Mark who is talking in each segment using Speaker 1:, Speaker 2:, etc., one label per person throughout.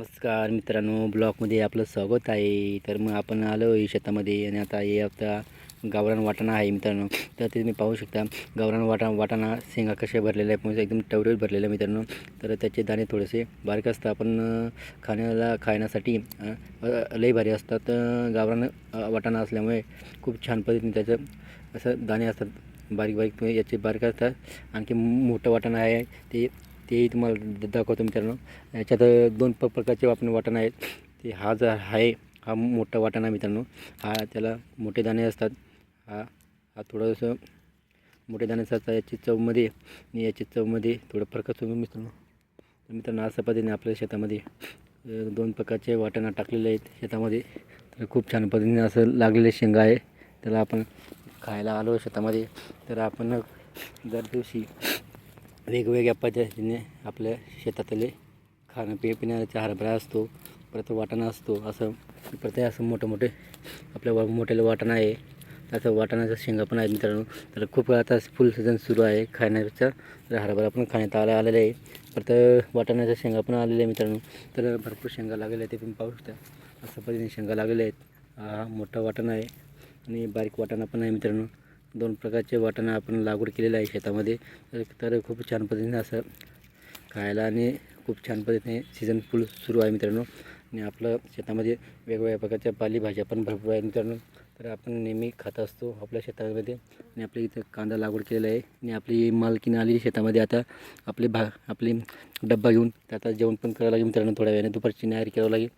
Speaker 1: नमस्कार मित्रांनो ब्लॉगमध्ये आपलं स्वागत आहे. तर मग आपण आलो आहे शेतामध्ये आणि आता हे आता गावरान वाटाणा आहे मित्रांनो. तर ते तुम्ही पाहू शकता गावरान वाटा वाटाणा शेंगा कशा भरलेल्या आहेत म्हणजे एकदम टवटवीत भरलेलं आहे मित्रांनो. तर त्याचे दाणे थोडेसे बारीक असतात पण खाण्याला खाण्यासाठी लई भारी असतात. गावरान वाटाणा असल्यामुळे खूप छान पद्धतीने त्याचं असं दाणे असतात बारीक बारीक याचे बारीक असतात. आणखी मोठं वाटाणा आहे ते तेही तुम्हाला दाखवतो मित्रांनो. याच्यात दोन प प्रकारचे आपण वाटाणा आहेत. ते हा जो आहे हा मोठा वाटाणा मित्रांनो. हा त्याला मोठे दाणे असतात. हा हा थोडंसं मोठे दाण्याचा असतात. याची चवमध्ये आणि याची चवमध्ये थोडं फरक असतो मित्रांनो. तर मित्रांनो अशा पद्धतीने आपल्या शेतामध्ये दोन प्रकारचे वाटाणा टाकलेले आहेत शेतामध्ये. तर खूप छान पद्धतीने असं लागलेले शेंगा आहे. त्याला आपण खायला आलो शेतामध्ये. तर आपण दर दिवशी वेगवेगळ्या पद्धतीने आपल्या शेतातले खाणं पिय पिण्याचा हरभरा असतो परत वाटाणा असतो असं परत असं मोठं मोठे आपल्या वा मोठ्याला वाटाणा आहे. असं वाटाण्याचा शेंगा पण आहे मित्रांनो. तर खूप आता फुल सीझन सुरू आहे. खाण्याचा तर हरभरा पण खाण्यात आला आलेला आहे. परत वाटाण्याच्या शेंगा पण आलेल्या आहे मित्रांनो. तर भरपूर शेंगा लागलेल्या आहेत ते तुम्ही पाहू शकता. असं पद्धतीने शेंगा लागलेल्या आहेत. हा मोठा वाटाणा आहे आणि बारीक वाटाणा पण आहे मित्रांनो. दोन प्रकारचे वाटाणा आपण लागवड केलेलं आहे शेतामध्ये. तर खूप छान पद्धतीने असं खायला आणि खूप छान पद्धतीने सीझन फुल सुरू आहे मित्रांनो. आणि आपलं शेतामध्ये वेगवेगळ्या प्रकारच्या पालेभाज्या पण भरपूर आहे मित्रांनो. तर आपण नेहमी खात असतो आपल्या शेतामध्ये. आणि आपल्या इथं कांदा लागवड केलेला आहे. आणि आपली मालकीनं आली शेतामध्ये. आता आपले भा आपली डब्बा घेऊन तर आता जेवण पण करावं लागेल मित्रांनो थोड्या वेळाने. दुपारची नायारी करावं लागेल.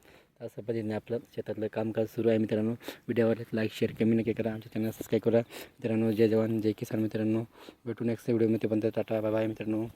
Speaker 1: असं पद्धतीने आपलं शेतातलं कामकाज सुरू आहे मित्रांनो. व्हिडिओ आवडल्यास लाईक शेअर कमेंट नक्की करा. आमच्या चॅनल सबस्क्राईब करा. मित्रांनो जय जवान जय किसान मित्रांनो. भेटू नेक्स्ट व्हिडिओमध्ये पण टाटा बाय बाय मित्रांनो.